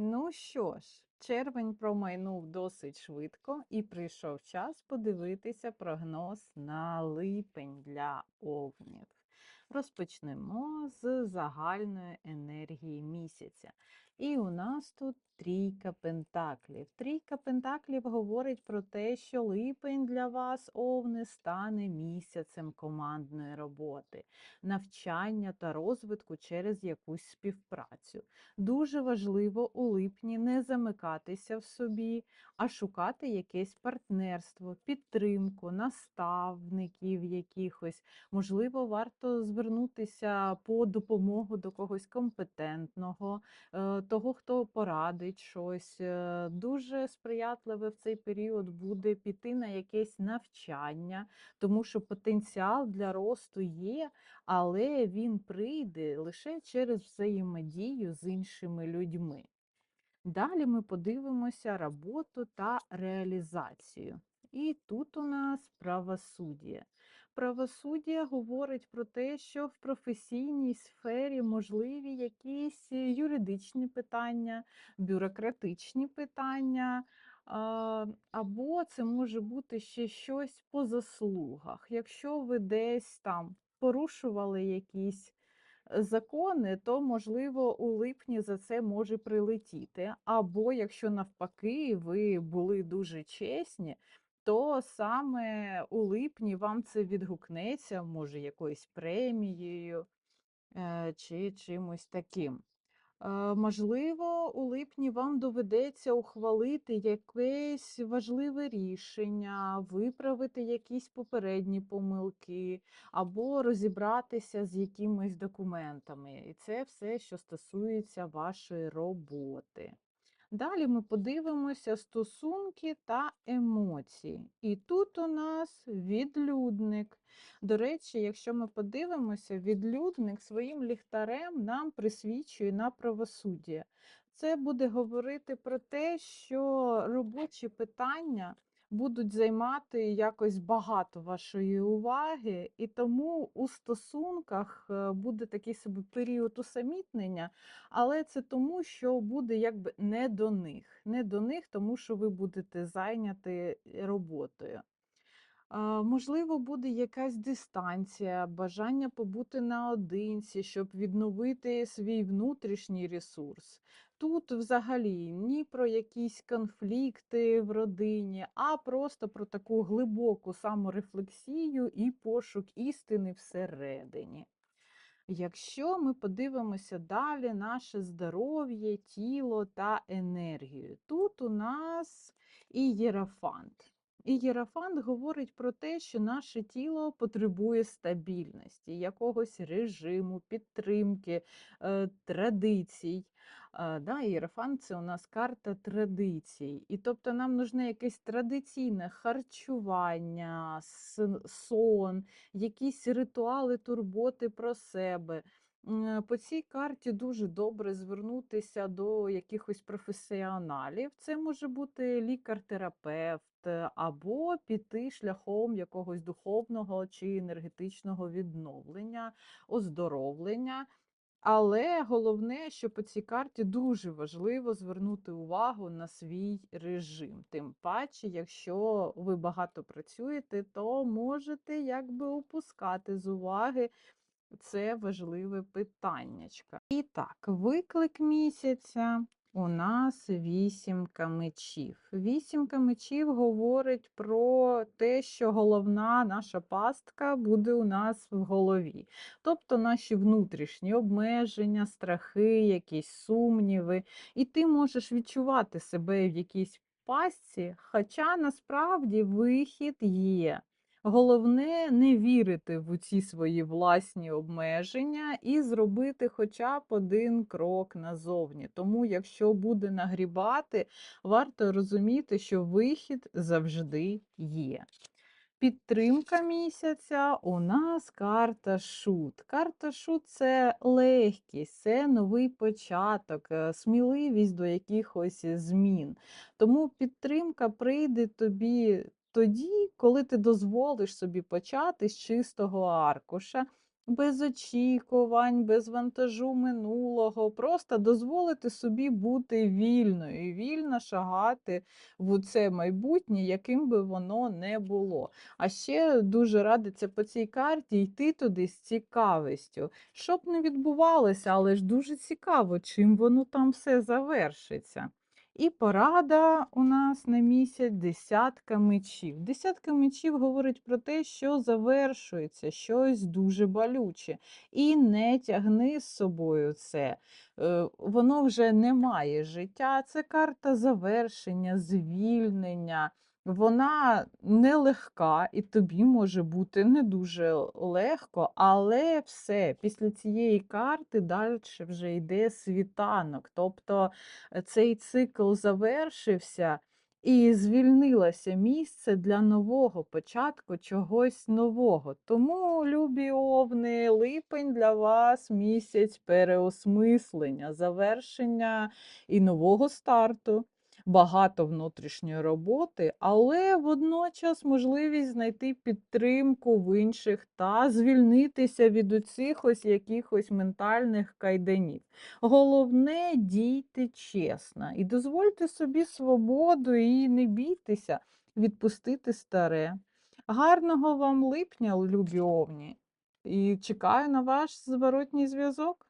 Ну що ж, червень промайнув досить швидко, і прийшов час подивитися прогноз на липень для овнів. Розпочнемо з загальної енергії місяця. І у нас тут трійка пентаклів. Трійка пентаклів говорить про те, що липень для вас, овни, стане місяцем командної роботи, навчання та розвитку через якусь співпрацю. Дуже важливо у липні не замикатися в собі, а шукати якесь партнерство, підтримку, наставників якихось. Можливо, варто звернутися по допомогу до когось компетентного, е, того, хто порадить щось. Е, Дуже сприятливе в цей період буде піти на якесь навчання, тому що потенціал для росту є, але він прийде лише через взаємодію з іншими людьми. Далі ми подивимося роботу та реалізацію. І тут у нас правосуддя. Правосуддя говорить про те, що в професійній сфері можливі якісь юридичні питання, бюрократичні питання, або це може бути ще щось по заслугах. Якщо ви десь там порушували якісь закони, то, можливо, у липні за це може прилетіти. Або якщо навпаки ви були дуже чесні, то саме у липні вам це відгукнеться, може, якоюсь премією е, чи чимось таким. Е, Можливо, у липні вам доведеться ухвалити якесь важливе рішення, виправити якісь попередні помилки або розібратися з якимись документами. І це все, що стосується вашої роботи. Далі ми подивимося стосунки та емоції. І тут у нас відлюдник. До речі, якщо ми подивимося, відлюдник своїм ліхтарем нам присвічує на правосуддя. Це буде говорити про те, що робочі питання будуть займати якось багато вашої уваги, і тому у стосунках е, буде такий собі період усамітнення, але це тому, що буде якби не до них. Не до них, тому що ви будете зайняті роботою. Можливо, буде якась дистанція, бажання побути наодинці, щоб відновити свій внутрішній ресурс. Тут взагалі ні про якісь конфлікти в родині, а просто про таку глибоку саморефлексію і пошук істини всередині. Якщо ми подивимося далі наше здоров'я, тіло та енергію, тут у нас і єрафант. І єрафант говорить про те, що наше тіло потребує стабільності, якогось режиму, підтримки, е, традицій. Да, Єрафант це у нас карта традицій. І тобто нам нужне якесь традиційне харчування, сон, якісь ритуали турботи про себе. По цій карті дуже добре звернутися до якихось професіоналів. Це може бути лікар-терапевт е, або піти шляхом якогось духовного чи енергетичного відновлення, оздоровлення. Але головне, що по цій карті дуже важливо звернути увагу на свій режим. Тим паче, якщо ви багато працюєте, то можете якби опускати з уваги це важливе питання. І так, виклик місяця у нас вісімка мечів. Вісімка мечів говорить про те, що головна наша пастка буде у нас в голові. Тобто наші внутрішні обмеження, страхи, якісь сумніви. І ти можеш відчувати себе в якійсь пастці, хоча насправді вихід є. Головне не вірити в ці свої власні обмеження і зробити хоча б один крок назовні. Тому, якщо буде нагрібати, варто розуміти, що вихід завжди є. Підтримка місяця у нас карта шут. Карта шут це легкість, це новий початок, е, сміливість до якихось змін. Тому підтримка прийде тобі тоді, коли ти дозволиш собі почати з чистого аркуша. без очікувань, без вантажу минулого, просто дозволити собі бути вільною вільно шагати в це майбутнє, яким би воно не було. А ще дуже радиться по цій карті йти туди з цікавістю. Щоб не відбувалося, але ж дуже цікаво, чим воно там все завершиться. І порада у нас на місяць десятка мечів. Десятка мечів говорить про те, що завершується щось дуже болюче. І не тягни з собою це. Е, Воно вже не має життя. Це карта завершення, звільнення. Вона нелегка, і тобі може бути не дуже легко, але все, після цієї карти далі вже йде світанок. Тобто е, цей цикл завершився і звільнилося місце для нового початку чогось нового. Тому, любі овни, липень для вас місяць переосмислення, завершення і нового старту. Багато внутрішньої роботи, але водночас можливість знайти підтримку в інших та звільнитися від оцих ось якихось ментальних кайданів. Головне дійте чесно і дозвольте собі свободу і не бійтеся відпустити старе. Гарного вам липня, любі і чекаю на ваш зворотній зв'язок.